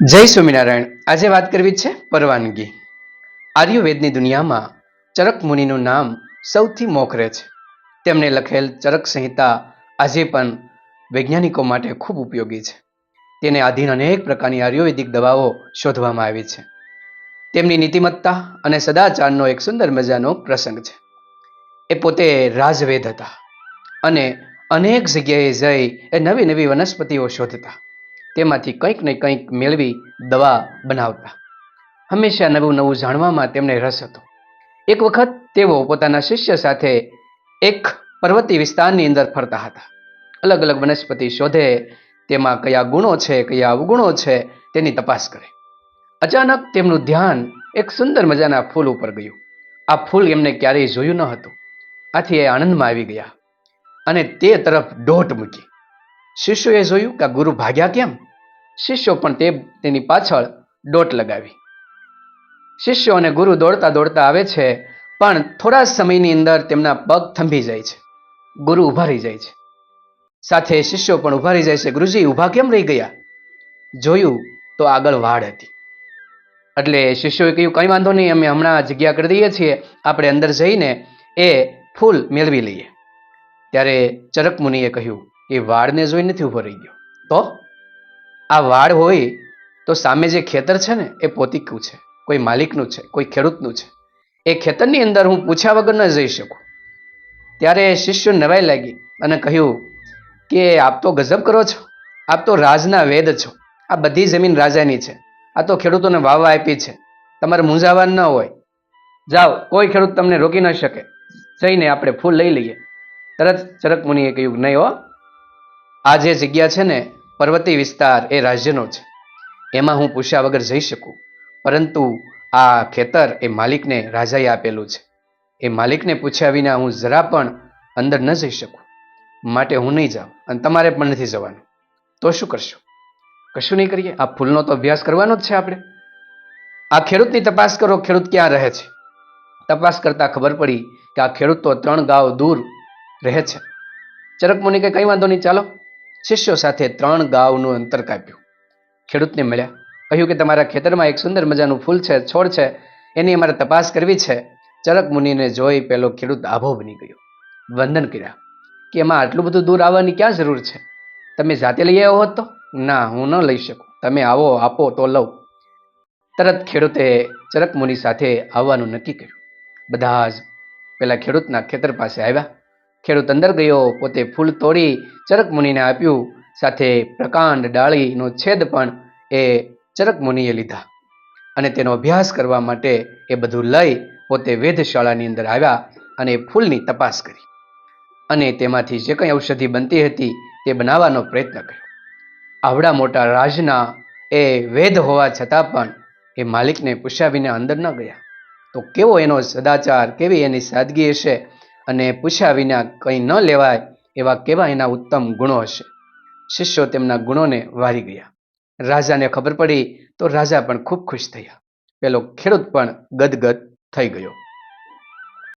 જય સ્વામિનારાયણ. આજે વાત કરવી છે પરવાનગી. આર્યુવેદની દુનિયામાં ચરક મુનિનું નામ સૌથી મોખરે છે. તેમણે લખેલ ચરક સંહિતા આજે પણ વૈજ્ઞાનિકો માટે ખૂબ ઉપયોગી છે. તેને આધીન અનેક પ્રકારની આયુર્વેદિક દવાઓ શોધવામાં આવી છે. તેમની નીતિમત્તા અને સદાચારનો એક સુંદર મજાનો પ્રસંગ છે. એ પોતે રાજવેદ હતા અને અનેક જગ્યાએ જઈ એ નવી નવી વનસ્પતિઓ શોધતા. તેમાંથી કંઈક ને કંઈક મેળવી દવા બનાવતા. હંમેશા નવું નવું જાણવામાં તેમને રસ હતો. એક વખત તેઓ પોતાના શિષ્ય સાથે એક પર્વતી વિસ્તારની અંદર ફરતા હતા. અલગ અલગ વનસ્પતિ શોધે તેમાં કયા ગુણો છે, કયા અવગુણો છે તેની તપાસ કરે. અચાનક તેમનું ધ્યાન એક સુંદર મજાના ફૂલ ઉપર ગયું. આ ફૂલ એમને ક્યારેય જોયું ન હતું. આથી એ આનંદમાં આવી ગયા અને તે તરફ દોટ મૂકી. શિષ્યોએ જોયું કે ગુરુ ભાગ્યા કેમ? શિષ્યો પણ તે તેની પાછળ દોટ લગાવી. શિષ્યો અને ગુરુ દોડતા દોડતા આવે છે, પણ થોડા સમયની અંદર તેમના પગ થંભી જાય છે. ગુરુ ઊભા રહી જાય છે. સાથે શિષ્યો પણ ઊભા રહી જાય છે. ગુરુજી, ઊભા કેમ રહી ગયા? જોયું તો આગળ વાડ હતી. એટલે શિષ્યોએ કહ્યું, કંઈ વાંધો નહીં, અમે હમણાં જગ્યા કરી દઈએ છીએ. આપણે અંદર જઈને એ ફૂલ મેળવી લઈએ. ત્યારે ચરક મુનિએ કહ્યું, એ વાડને જોઈ નથી ઊભો રહી ગયો. તો? આ વાળ હોય તો સામે જે ખેતર છે ને, એ પોતિકું છે, કોઈ માલિકનું છે, કોઈ ખેડૂતનું છે. એ ખેતરની અંદર હું પૂછ્યા વગર ન જઈ શકું. ત્યારે શિષ્ય નવાઈ લાગી અને કહ્યું કે, આપ તો ગજબ કરો છો. આપ તો રાજના વેદ છો. આ બધી જમીન રાજાની છે. આ તો ખેડૂતોને વાવવા આપી છે. તમારે મૂંઝાવાન ન હોય. જાઓ, કોઈ ખેડૂત તમને રોકી ન શકે. જઈને આપણે ફૂલ લઈ લઈએ. તરત ચરક મુનિએ કહ્યું, નહીં હો. આ જે જગ્યા છે ને પર્વતીય વિસ્તાર એ રાજ્યનો છે. એમાં હું પૂછ્યા વગર જઈ શકું. પરંતુ આ ખેતર એ માલિકને રાજાએ આપેલું છે. એ માલિકને પૂછ્યા વિના હું જરા પણ અંદર ન જઈ શકું. માટે હું નહીં જાઉં અને તમારે પણ નથી જવાનું. તો શું કરશો? કશું નહીં કરીએ? આ ફૂલનો તો અભ્યાસ કરવાનો જ છે આપણે. આ ખેડૂતની તપાસ કરો, ખેડૂત ક્યાં રહે છે? તપાસ કરતા ખબર પડી કે આ ખેડૂત તો ત્રણ ગાંવ દૂર રહે છે. ચરક મુનિ કે કંઈ વાંધો નહીં, ચાલો. શિષ્યો સાથે ત્રણ ગાવનું અંતર કાપ્યું. ખેડૂતને મળ્યા, કહ્યું કે તમારા ખેતરમાં એક સુંદર મજાનું ફૂલ છે, છોડ છે, એની અમારે તપાસ કરવી છે. ચરક મુનિને જોઈ પેલો ખેડૂત આભો બની ગયો. વંદન કર્યા, કે એમાં આટલું બધું દૂર આવવાની ક્યાં જરૂર છે? તમે જાતે લઈ આવ્યો હોત તો? ના, હું ન લઈ શકું. તમે આવો, આપો તો લઉં. તરત ખેડૂતે ચરક મુનિ સાથે આવવાનું નક્કી કર્યું. બધા જ પેલા ખેડૂતના ખેતર પાસે આવ્યા. ખેડૂત અંદર ગયો, પોતે ફૂલ તોડી ચરક મુનિને આપ્યું. સાથે પ્રકાંડ ડાળીનો છેદ પણ એ ચરક મુનિએ લીધા. અને તેનો અભ્યાસ કરવા માટે એ બધું લઈ પોતે વેધશાળાની અંદર આવ્યા અને ફૂલની તપાસ કરી. અને તેમાંથી જે કંઈ ઔષધિ બનતી હતી તે બનાવવાનો પ્રયત્ન કર્યો. આવડા મોટા રાજના એ વેદ હોવા છતાં પણ એ માલિકને પૂછ્યા વિના અંદર ન ગયા. તો કેવો એનો સદાચાર, કેવી એની સાદગી હશે? અને પૂછ્યા વિના કંઈ ન લેવાય એવા કેવા એના ઉત્તમ ગુણો હશે? શિષ્યો તેમના ગુણોને વારી ગયા. રાજાને ખબર પડી તો રાજા પણ ખૂબ ખુશ થયા. પેલો ખેડૂત પણ ગદગદ થઈ ગયો.